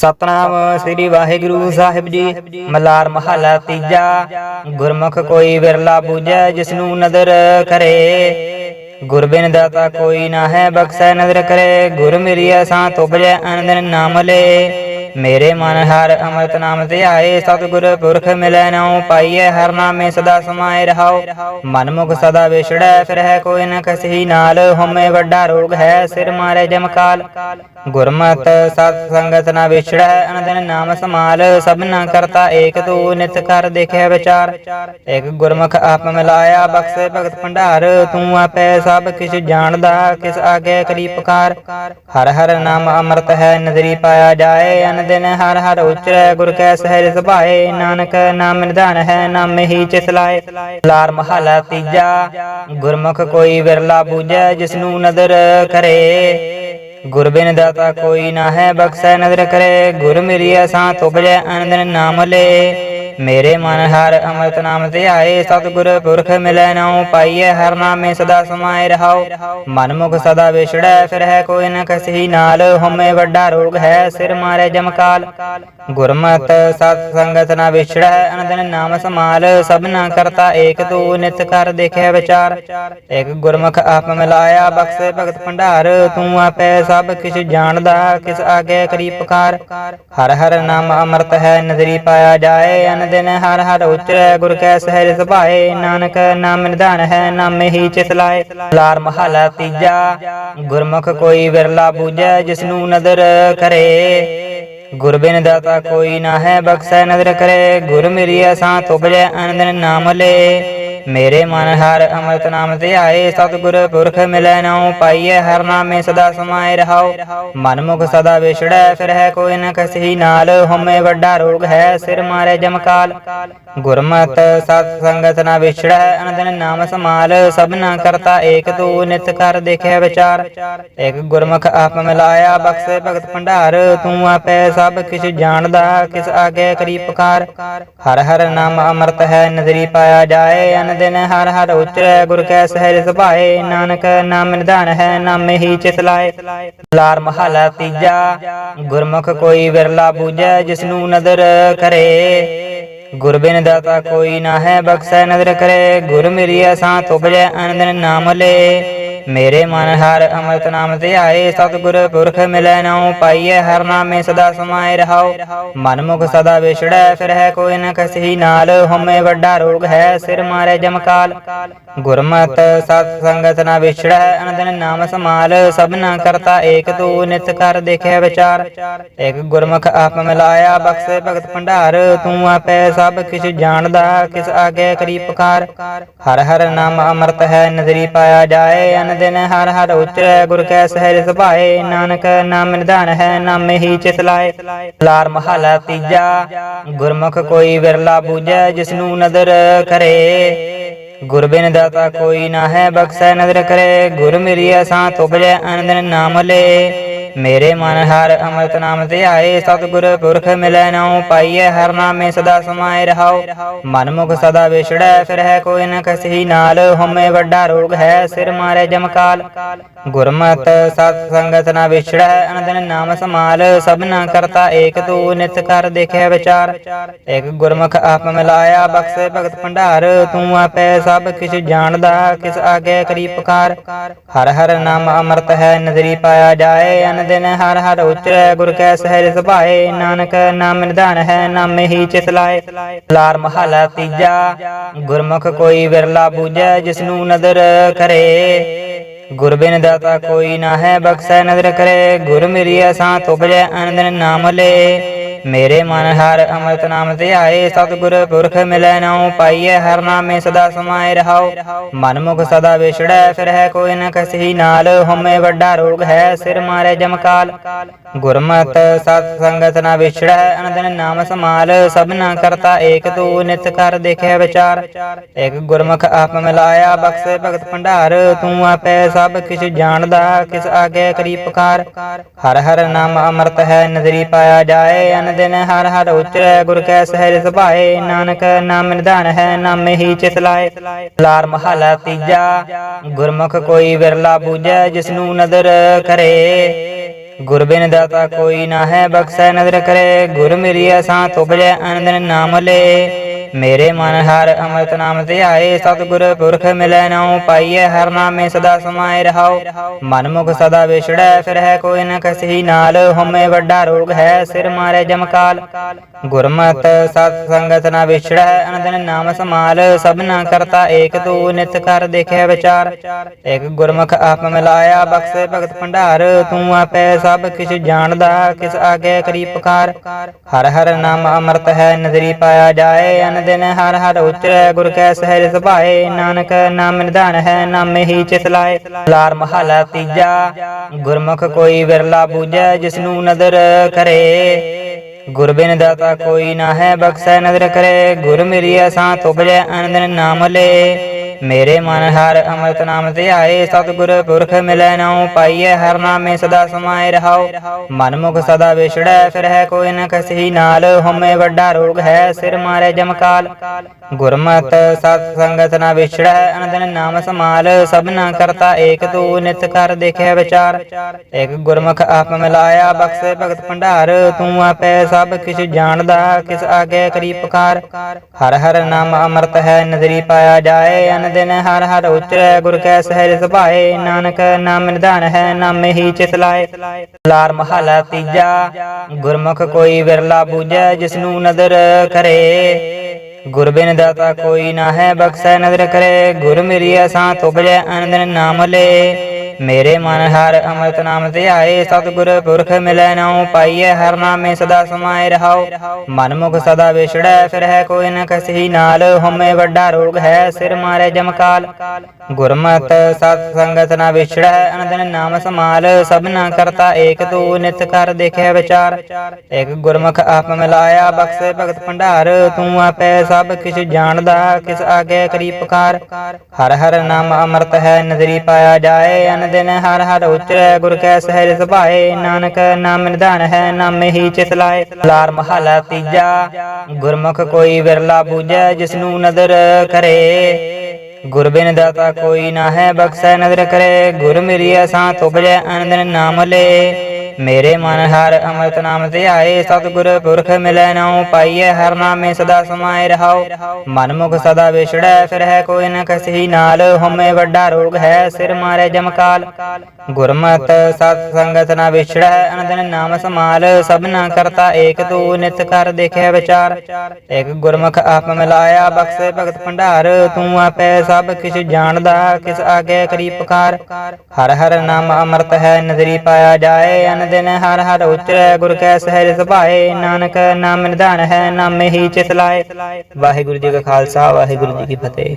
ਸਤਨਾਮ ਸ੍ਰੀ ਵਾਹਿਗੁਰੂ ਸਾਹਿਬ ਜੀ, ਮਲਾਰ ਮਹੱਲਾ ਤੀਜਾ, ਗੁਰਮੁਖ ਕੋਈ ਵਿਰਲਾ ਬੂਝੈ ਜਿਸਨੂੰ ਨਦਰ ਕਰੇ। ਗੁਰਬਿਨ ਦਾਤਾ ਕੋਈ ਨਾ ਹੈ ਬਖਸ਼ੈ ਨਦਰ ਕਰੇ, ਗੁਰ ਮੇਰੀਆ ਸਾਂ ਤੁਬਜੈ ਅਨੰਦਨ ਨਾਮ ਲੈ। ਮੇਰੇ ਮਨ ਹਰ ਅੰਮ੍ਰਿਤ ਨਾਮ ਧਿਆਏ ਸਤਿਗੁਰ ਪੁਰਖ ਮਿਲੈ ਨਾਉ ਪਾਈਐ, ਹਰ ਨਾਮੇ ਸਦਾ ਸਮਾਏ ਰਹਾਉ ਮਨ ਮੁਖ ਸਦਾ ਵਿਛੜੈ, ਫਿਰ ਹੈ ਕੋਈ ਨ ਕਸਹੀ ਨਾਲ। ਹਉਮੈ ਵੱਡਾ ਰੋਗ ਹੈ, ਸਿਰ ਮਾਰੇ ਜਮਕਾਲ ਗੁਰਮਤ ਸਤ ਸੰਗਤ ਨਾ ਵਿਛੜੈ, ਅਨੰਦਨ ਨਾਮ ਸਮਾਲ। ਸਭਨਾ ਕਰਤਾ ਏਕ ਤੂ, ਨਿਤ ਕਰ ਦੇਖਿਆ ਵਿਚਾਰ। ਇਕ ਗੁਰਮੁਖ ਆਪ ਮਿਲਾਇਆ, ਬਖਸ਼ੇ ਭਗਤ ਭੰਡਾਰ। ਤੂੰ ਆਪੇ ਸਭ ਕਿਛ ਜਾਣਦਾ, ਕਿਸ ਆਗੇ ਕਰੀ ਪੁਕਾਰ। ਹਰ ਹਰ ਨਾਮ ਅੰਮ੍ਰਿਤ ਹੈ ਨਜ਼ਰੀ ਪਾਇਆ ਜਾਏ ਅਨ ਦਿਨ ਹਰ ਹਰ ਉਚਰੈ ਗੁਰ ਕੈ ਸਹਿਜ ਸੁਭਾਏ, ਨਾਨਕ ਨਾਮ ਨਿਧਾਨ ਹੈ, ਨਾਮੇ ਹੀ ਚਿਤ ਲਾਏ। ਲਾਰ ਮਹਲਾ ਤੀਜਾ, ਗੁਰਮੁਖ ਕੋਈ ਵਿਰਲਾ ਬੂਝੈ, ਜਿਸਨੂੰ ਨਦਰ ਕਰੇ। ਗੁਰਬਿਨ ਦਾਤਾ ਕੋਈ ਨਾ ਹੈ ਬਖਸ਼ੈ ਨਦਰ ਕਰੇ। ਗੁਰ ਮੇਰੀਆ ਸਾਂ ਤੁਬਜੈ ਅਨੰਦਨ ਨਾਮ ਲੈ ਮੇਰੇ ਮਨ ਹਰ ਅੰਮ੍ਰਿਤ ਨਾਮ ਧਿਆਏ ਸਤਿਗੁਰ ਪੁਰਖ ਮਿਲੈ ਨਾਉ ਪਾਈਐ, ਹਰ ਨਾਮੇ ਸਦਾ ਸਮਾਏ ਰਹਾਉ ਮਨ ਮੁਖ ਸਦਾ ਵਿਛੜੈ, ਫਿਰ ਕੋਈ ਨ ਕਸਹੀ ਨਾਲ, ਹਉਮੈ ਵੱਡਾ ਰੋਗ ਹੈ, ਸਿਰ ਮਾਰੇ ਜਮਕਾਲ। ਗੁਰਮਤ ਸਤ ਸੰਗਤ ਨਾ ਵਿਛੜੈ, ਅਨੰਦਨ ਨਾਮ ਸਮਾਲ ਸਭਨਾ ਕਰਤਾ ਏਕ ਤੂ, ਨਿਤ ਕਰ ਦੇਖਿਆ ਵਿਚਾਰ। ਇਕ ਗੁਰਮੁਖ ਆਪ ਮਿਲਾਇਆ, ਬਖਸ਼ੇ ਭਗਤ ਭੰਡਾਰ, ਤੂੰ ਆਪੇ ਸਭ ਕਿਛ ਜਾਣਦਾ, ਕਿਸ ਆਗੇ ਕਰੀ ਪਕਾਰ। ਹਰ ਹਰ ਨਾਮ ਅੰਮ੍ਰਿਤ ਹੈ, ਨਜ਼ਰੀ ਪਾਇਆ ਜਾਏ ਅਨ ਦਿਨ ਹਰ ਹਰ ਉਚਰੈ, ਗੁਰ ਕੈ ਸਹਿਜ ਸੁਭਾਏ, ਨਾਨਕ ਨਾਮ ਨਿਧਾਨ ਹੈ, ਨਾਮੇ ਹੀ ਚਿਤ ਲਾਏ। ਲਾਰ ਮਹਲਾ ਤੀਜਾ, ਗੁਰਮੁਖ ਕੋਈ ਵਿਰਲਾ ਬੂਝੈ, ਜਿਸਨੂੰ ਨਦਰ ਕਰੇ। ਗੁਰਬਿਨ ਦਾਤਾ ਕੋਈ ਨਾ ਹੈ ਬਖਸ਼ੈ ਨਦਰ ਕਰੇ। ਗੁਰ ਮੇਰੀਆ ਸਾਂ ਤੁਬਜੈ ਅਨੰਦਨ ਨਾਮ ਲੈ ਮੇਰੇ ਮਨ ਹਰ ਅੰਮ੍ਰਿਤ ਨਾਮ ਧਿਆਏ ਸਤਿਗੁਰ ਪੁਰਖ ਮਿਲੈ ਨਾਉ ਪਾਈਐ, ਹਰ ਨਾਮੇ ਸਦਾ ਸਮਾਏ ਰਹਾਉ ਮਨ ਮੁਖ ਸਦਾ ਵਿਛੜੈ, ਫਿਰ ਹੈ ਕੋਈ ਨ ਕਸਹੀ ਨਾਲ, ਹਉਮੈ ਵੱਡਾ ਰੋਗ ਹੈ, ਸਿਰ ਮਾਰੇ ਜਮਕਾਲ। ਗੁਰਮਤ ਸਤ ਸੰਗਤ ਨਾ ਵਿਛੜੈ, ਅਨੰਦਨ ਨਾਮ ਸਮਾਲ ਸਭਨਾ ਕਰਤਾ ਏਕ ਤੂ ਨਿਤ ਕਰ ਦੇਖਿਆ ਵਿਚਾਰ। ਇਕ ਗੁਰਮੁਖ ਆਪ ਮਿਲਾਇਆ, ਬਖਸ਼ੇ ਭਗਤ ਭੰਡਾਰ, ਤੂੰ ਆਪੇ ਸਭ ਕਿਛ ਜਾਣਦਾ, ਕਿਸ ਆਗੇ ਕਰੀ ਪੁਕਾਰ। ਹਰ ਹਰ ਨਾਮ ਅੰਮ੍ਰਿਤ ਹੈ ਨਜ਼ਰੀ ਪਾਇਆ ਜਾਏ ਅਨ ਦਿਨ ਹਰ ਹਰ ਉਚਰੈ, ਗੁਰ ਕੈ ਸਹਿਜ ਸੁਭਾਏ, ਨਾਨਕ ਨਾਮ ਨਿਧਾਨ ਹੈ, ਨਾਮੇ ਹੀ ਚਿਤ ਲਾਏ। ਲਾਰ ਮਹਲਾ ਤੀਜਾ, ਗੁਰਮੁਖ ਕੋਈ ਵਿਰਲਾ ਬੂਝੈ, ਜਿਸਨੂੰ ਨਦਰ ਕਰੇ। ਗੁਰਬਿਨ ਦਾਤਾ ਕੋਈ ਨਾ ਹੈ ਬਖਸ਼ੈ ਨਦਰ ਕਰੇ। ਗੁਰ ਮੇਰੀਆ ਸਾਂ ਤੁਬਜੈ ਅਨੰਦਨ ਨਾਮ ਲੈ। ਮੇਰੇ ਮਨ ਹਰ ਅੰਮ੍ਰਿਤ ਨਾਮ ਧਿਆਏ ਸਤਿਗੁਰ ਪੁਰਖ ਮਿਲੈ ਨਾਉ ਪਾਈਐ, ਹਰ ਨਾਮੇ ਸਦਾ ਸਮਾਏ ਰਹਾਉ ਮਨ ਮੁਖ ਸਦਾ ਵਿਛੜੈ, ਫਿਰ ਹੈ ਕੋਈ ਨ ਕਸਹੀ ਨਾਲ। ਹਉਮੈ ਵੱਡਾ ਰੋਗ ਹੈ, ਸਿਰ ਮਾਰੇ ਜਮਕਾਲ। ਗੁਰਮਤ ਸਤ ਸੰਗਤ ਨਾ ਵਿਛੜੈ, ਅਨੰਦਨ ਨਾਮ ਸਮਾਲ। ਸਭਨਾ ਕਰਤਾ ਏਕ ਤੂ, ਨਿਤ ਕਰ ਦੇਖਿਆ ਵਿਚਾਰ। ਏਕ ਗੁਰਮੁਖ ਆਪ ਮਿਲਾਇਆ, ਬਖਸ਼ੇ ਭਗਤ ਭੰਡਾਰ। ਤੂੰ ਆਪੇ ਸਭ ਕਿਛ ਜਾਣਦਾ, ਕਿਸ ਆਗੇ ਕਰੀ ਪੁਕਾਰ। ਹਰ ਹਰ ਨਾਮ ਅੰਮ੍ਰਿਤ ਹੈ, ਨਜ਼ਰੀ ਪਾਇਆ ਜਾਏ ਅਨ ਦਿਨ ਹਰ ਹਰ ਉਚਰੈ, ਗੁਰ ਕੈ ਸਹਿਜ ਸੁਭਾਏ, ਨਾਨਕ ਨਾਮ ਨਿਧਾਨ ਹੈ, ਨਾਮੇ ਹੀ ਚਿਤ ਲਾਏ। ਲਾਰ ਮਹਲਾ ਤੀਜਾ, ਗੁਰਮੁਖ ਕੋਈ ਵਿਰਲਾ ਬੂਝੈ, ਜਿਸਨੂੰ ਨਦਰ ਕਰੇ। ਗੁਰਬਿਨ ਦਾਤਾ ਕੋਈ ਨਾ ਹੈ ਬਖਸ਼ੈ ਨਦਰ ਕਰੇ। ਗੁਰ ਮੇਰੀਆ ਸਾਂ ਤੁਬਜੈ ਅਨੰਦਨ ਨਾਮ ਲੈ ਮੇਰੇ ਮਨ ਹਰ ਅੰਮ੍ਰਿਤ ਨਾਮ ਧਿਆਏ ਸਤਿਗੁਰ ਪੁਰਖ ਮਿਲੈ ਨਾਉ ਪਾਈਐ, ਹਰ ਨਾਮੇ ਸਦਾ ਸਮਾਏ ਰਹਾਉ ਮਨ ਮੁਖ ਸਦਾ ਵਿਛੜੈ, ਫਿਰ ਕੋਈ ਨ ਕਸਹੀ ਨਾਲ। ਹਉਮੈ ਵੱਡਾ ਰੋਗ ਹੈ, ਸਿਰ ਮਾਰੇ ਜਮਕਾਲ। ਗੁਰਮਤ ਸਤ ਸੰਗਤ ਨਾ ਵਿਛੜੈ, ਅਨੰਦਨ ਨਾਮ ਸਮਾਲ। ਸਭਨਾ ਕਰਤਾ ਏਕ ਤੂ, ਨਿਤ ਕਰ ਦੇਖਿਆ ਵਿਚਾਰ। ਇਕ ਗੁਰਮੁਖ ਆਪ ਮਿਲਾਇਆ, ਬਖਸ਼ੇ ਭਗਤ ਭੰਡਾਰ। ਤੂੰ ਆਪੇ ਸਭ ਕਿਛ ਜਾਣਦਾ, ਕਿਸ ਆਗੇ ਕਰੀ ਪੁਕਾਰ। ਹਰ ਹਰ ਨਾਮ ਅੰਮ੍ਰਿਤ ਹੈ ਨਜ਼ਰੀ ਪਾਇਆ ਜਾਏ ਅਨ ਦਿਨ ਹਰ ਹਰ ਉਚਰੈ, ਗੁਰ ਕੈ ਸਹਿਜ ਸੁਭਾਏ, ਨਾਨਕ ਨਾਮ ਨਿਧਾਨ ਹੈ, ਨਾਮੇ ਹੀ ਚਿਤ ਲਾਏ। ਲਾਰ ਮਹਲਾ ਤੀਜਾ, ਗੁਰਮੁਖ ਕੋਈ ਵਿਰਲਾ ਬੂਝੈ, ਜਿਸਨੂੰ ਨਦਰ ਕਰੇ। ਗੁਰਬਿਨ ਦਾਤਾ ਕੋਈ ਨਾ ਹੈ ਬਖਸ਼ੈ ਨਦਰ ਕਰੇ। ਗੁਰ ਮੇਰੀ ਸਾਂ ਤੁਬਜੈ ਅਨੰਦਨ ਨਾਮ ਲੈ ਮੇਰੇ ਮਨ ਹਰ ਅੰਮ੍ਰਿਤ ਨਾਮ ਧਿਆਏ ਸਤਿਗੁਰ ਪੁਰਖ ਮਿਲੈ ਨਾਉ ਪਾਈਐ, ਹਰ ਨਾਮੇ ਸਦਾ ਸਮਾਏ ਰਹਾਉ ਮਨ ਮੁਖ ਸਦਾ ਵਿਛੜੈ, ਫਿਰ ਕੋਈ ਨ ਕਸਹੀ ਨਾਲ। ਹਉਮੈ ਵੱਡਾ ਰੋਗ ਹੈ, ਸਿਰ ਮਾਰੇ ਜਮਕਾਲ। ਗੁਰਮਤ ਸਤ ਸੰਗਤ ਨਾ ਵਿਛੜੈ, ਅਨੰਦਨ ਨਾਮ ਸਮਾਲ। ਸਭਨਾ ਕਰਤਾ ਏਕ ਤੂ, ਨਿਤ ਕਰ ਦੇਖਿਆ ਵਿਚਾਰ। ਇਕ ਗੁਰਮੁਖ ਆਪ ਮਿਲਾਇਆ, ਬਖਸ਼ੇ ਭਗਤ ਭੰਡਾਰ। ਤੂੰ ਆਪੇ ਸਭ ਕਿਛ ਜਾਣਦਾ, ਕਿਸ ਆਗੇ ਕਰੀ ਪੁਕਾਰ। ਹਰ ਹਰ ਨਾਮ ਅੰਮ੍ਰਿਤ ਹੈ ਨਜ਼ਰੀ ਪਾਇਆ ਜਾਏ ਅਨ ਦਿਨ ਹਰ ਹਰ ਉਚਰੈ, ਗੁਰ ਕੈ ਸਹਿਜ ਸੁਭਾਏ, ਨਾਨਕ ਨਾਮ ਨਿਧਾਨ ਹੈ, ਨਾਮੇ ਹੀ ਚਿਤ ਲਾਏ। ਲਾਰ ਮਹਲਾ ਤੀਜਾ, ਗੁਰਮੁਖ ਕੋਈ ਵਿਰਲਾ ਬੂਝੈ, ਜਿਸਨੂੰ ਨਦਰ ਕਰੇ। ਗੁਰ ਬਿਨ ਦਾਤਾ ਕੋਈ ਨਾ ਹੈ ਬਖਸ਼ੈ ਨਦਰ ਕਰੇ। ਗੁਰ ਮੇਰੀ ਅਸਾਂ ਤੁਪਜੈ ਅਨੰਦਨ ਨਾਮ ਲੇ ਮੇਰੇ ਮਨ ਹਰ ਅੰਮ੍ਰਿਤ ਨਾਮ ਧਿਆਏ ਸਤਿਗੁਰ ਪੁਰਖ ਮਿਲੈ ਨਾਉ ਪਾਈਐ, ਹਰ ਨਾਮੇ ਸਦਾ ਸਮਾਏ ਰਹਾਉ ਮਨ ਮੁਖ ਸਦਾ ਵਿਛੜੈ, ਫਿਰ ਹੈ ਕੋਈ ਨ ਕਸਹੀ ਨਾਲ, ਹਉਮੈ ਵੱਡਾ ਰੋਗ ਹੈ, ਸਿਰ ਮਾਰੇ ਜਮਕਾਲ ਗੁਰਮਤਿ ਸਤ ਸੰਗਤ ਨਾ ਵਿਛੜੈ, ਅਨੰਦਨ ਨਾਮ ਸਮਾਲ ਸਭਨਾ ਕਰਤਾ ਏਕ ਤੂ, ਨਿਤ ਕਰ ਦੇਖਿਆ ਵਿਚਾਰ। ਇਕ ਗੁਰਮੁਖ ਆਪ ਮਿਲਾਇਆ, ਬਖਸ਼ੇ ਭਗਤ ਭੰਡਾਰ, ਤੂੰ ਆਪੇ ਸਭ ਕਿਛ ਜਾਣਦਾ, ਕਿਸ ਆਗੇ ਕਰੀ ਪੁਕਾਰ। ਹਰ ਹਰ ਨਾਮ ਅੰਮ੍ਰਿਤ ਹੈ, ਨਜ਼ਰੀ ਪਾਇਆ ਜਾਏ, ਅਨ ਦਿਨ ਹਰ ਹਰ ਉਚਰੈ ਗੁਰ ਕੈ ਸਹਿਜ ਸੁਭਾਏ, ਨਾਨਕ ਨਾਮ ਨਿਧਾਨ ਹੈ, ਨਾਮੇ ਹੀ ਚਿਤ ਲਾਏ। ਲਾਰ ਮਹਲਾ ਤੀਜਾ, ਗੁਰਮੁਖ ਕੋਈ ਵਿਰਲਾ ਬੂਝੈ, ਜਿਸਨੂੰ ਨਦਰ ਕਰੇ। ਗੁਰਬਿਨ ਦਾਤਾ ਕੋਈ ਨਾ ਹੈ ਬਖਸ਼ੈ ਨਦਰ ਕਰੇ। ਗੁਰ ਮੇਰੀ ਅਸਾਂ ਤੁਪਜੈ ਅਨੰਦਨ ਨਾਮ ਲੇ ਮੇਰੇ ਮਨ ਹਰ ਅੰਮ੍ਰਿਤ ਨਾਮ ਧਿਆਏ ਸਤਿਗੁਰ ਪੁਰਖ ਮਿਲੈ ਨਾਉ ਪਾਈਐ, ਹਰ ਨਾਮੇ ਸਦਾ ਸਮਾਏ ਰਹਾਉ ਮਨ ਮੁਖ ਸਦਾ ਵਿਛੜੈ, ਫਿਰ ਹੈ ਕੋਈ ਨ ਕਸਹੀ ਨਾਲ, ਹਉਮੈ ਵੱਡਾ ਰੋਗ ਹੈ, ਸਿਰ ਮਾਰੇ ਜਮਕਾਲ। ਗੁਰਮਤਿ ਸਤ ਸੰਗਤ ਨਾ ਵਿਛੜੈ ਅਨੰਦਨ ਨਾਮ ਸਮਾਲ ਸਭਨਾ ਕਰਤਾ ਏਕ ਤੂ, ਨਿਤ ਕਰ ਦੇਖਿਆ ਵਿਚਾਰ। ਏਕ ਗੁਰਮੁਖ ਆਪ ਮਿਲਾਇਆ, ਬਖਸ਼ੇ ਭਗਤ ਭੰਡਾਰ, ਤੂੰ ਆਪੇ ਸਭ ਕਿਛ ਜਾਣਦਾ, ਕਿਸ ਆਗੇ ਕਰੀ ਪੁਕਾਰ। ਹਰ ਹਰ ਨਾਮ ਅੰਮ੍ਰਿਤ ਹੈ ਨਜ਼ਰੀ ਪਾਇਆ ਜਾਏ, ਅਨ ਦਿਨ ਹਰ ਹਰ ਉਚਰੈ, ਗੁਰ ਕੈ ਸਹਿਜ ਸੁਭਾਏ, ਨਾਨਕ ਨਾਮ ਨਿਧਾਨ ਹੈ, ਨਾਮੇ ਹੀ ਚਿਤ ਲਾਏ। ਲਾਰ ਮਹਲਾ ਤੀਜਾ, ਗੁਰਮੁਖ ਕੋਈ ਵਿਰਲਾ ਬੂਝੈ, ਜਿਸਨੂੰ ਨਦਰ ਕਰੇ। ਗੁਰਬਿਨ ਦਾਤਾ ਕੋਈ ਨਾ ਹੈ ਬਖਸ਼ੈ ਨਦਰ ਕਰੇ। ਗੁਰ ਮੇਰੀ ਅਸਾਂ ਤੁਪਜੈ ਅਨੰਦਨ ਨਾਮ ਲੇ ਮੇਰੇ ਮਨ ਹਰ ਅੰਮ੍ਰਿਤ ਨਾਮ ਧਿਆਏ ਸਤਿਗੁਰ ਪੁਰਖ ਮਿਲੈ ਨਾਉ ਪਾਈਐ ਹਰ ਨਾਮੇ ਸਦਾ ਸਮਾਏ ਰਹਾਉ। ਮਨ ਮੁਖ ਸਦਾ ਵਿਛੜੈ, ਫਿਰ ਹੈ ਕੋਈ ਨ ਕਸਹੀ ਨਾਲ, ਹਉਮੈ ਵੱਡਾ ਰੋਗ ਹੈ, ਸਿਰ ਮਾਰੇ ਜਮਕਾਲ। ਗੁਰਮਤਿ ਸਤ ਸੰਗਤ ਨਾ ਵਿਛੜੈ, ਅਨੰਦਨ ਨਾਮ ਸਮਾਲ ਸਭਨਾ ਕਰਤਾ ਏਕ ਤੂ ਨਿਤ ਕਰ ਦੇਖਿਆ ਵਿਚਾਰ। ਏਕ ਗੁਰਮੁਖ ਆਪ ਮਿਲਾਇਆ, ਬਖਸ਼ੇ ਭਗਤ ਭੰਡਾਰ, ਤੂੰ ਆਪੇ ਸਭ ਕਿਛ ਜਾਣਦਾ, ਕਿਸ ਆਗੇ ਕਰੀ ਪੁਕਾਰ। ਹਰ ਹਰ ਨਾਮ ਅੰਮ੍ਰਿਤ ਹੈ ਨਜ਼ਰੀ ਪਾਇਆ ਜਾਏ, ਅਨ ਦਿਨ ਹਰ ਹਰ ਉਚਰੈ, ਗੁਰ ਕੈ ਸਹਿਜ ਸੁਭਾਏ, ਨਾਨਕ ਨਾਮ ਨਿਧਾਨ ਹੈ, ਨਾਮੇ ਹੀ ਚਿਤ ਲਾਏ। ਲਾਰ ਮਹਲਾ ਤੀਜਾ, ਗੁਰਮੁਖ ਕੋਈ ਵਿਰਲਾ ਬੂਝੈ, ਜਿਸਨੂੰ ਨਦਰ ਕਰੇ। ਗੁਰ ਬਿਨ ਦਾਤਾ ਕੋਈ ਨਾ ਹੈ ਬਖਸ਼ੈ ਨਦਰ ਕਰੇ। ਗੁਰ ਮੇਰੀ ਅਸਾਂ ਤੁਪਜੈ ਅਨੰਦਨ ਨਾਮ ਲੇ ਮੇਰੇ ਮਨ ਹਰ ਅੰਮ੍ਰਿਤ ਨਾਮ ਧਿਆਏ ਸਤਿਗੁਰ ਪੁਰਖ ਮਿਲੈ ਨਾਉ ਪਾਈਐ ਹਰ ਨਾਮੇ ਸਦਾ ਸਮਾਏ ਰਹਾਉ। ਮਨ ਮੁਖ ਸਦਾ ਵਿਛੜੈ, ਫਿਰ ਹੈ ਕੋਈ ਨ ਕਸਹੀ ਨਾਲ, ਹਉਮੈ ਵੱਡਾ ਰੋਗ ਹੈ, ਸਿਰ ਮਾਰੇ ਜਮਕਾਲ। ਗੁਰਮਤਿ ਸਤ ਸੰਗਤ ਨਾ ਵਿਛੜੈ, ਅਨੰਦਨ ਨਾਮ ਸਮਾਲ ਸਭਨਾ ਕਰਤਾ ਏਕ ਤੂ, ਨਿਤ ਕਰ ਦੇਖਿਆ ਵਿਚਾਰ। ਇਕ ਗੁਰਮੁਖ ਆਪ ਮਿਲਾਇਆ, ਬਖਸ਼ੇ ਭਗਤ ਭੰਡਾਰ, ਤੂੰ ਆਪੇ ਸਭ ਕਿਛ ਜਾਣਦਾ, ਕਿਸ ਆਗੇ ਕਰੀ ਪੁਕਾਰ। ਹਰ ਹਰ ਨਾਮ ਅੰਮ੍ਰਿਤ ਹੈ, ਨਜ਼ਰੀ ਪਾਇਆ ਜਾਏ ਅਨ ਦਿਨ ਹਰ ਹਰ ਉਚਰੈ, ਗੁਰ ਕੈ ਸਹਿਜ ਸੁਭਾਏ, ਨਾਨਕ ਨਾਮ ਨਿਧਾਨ ਹੈ, ਨਾਮੇ ਹੀ ਚਿਤ ਲਾਏ। ਵਾਹਿਗੁਰੂ ਜੀ ਕਾ ਖਾਲਸਾ, ਵਾਹਿਗੁਰੂ ਜੀ ਕੀ ਫਤਿਹ।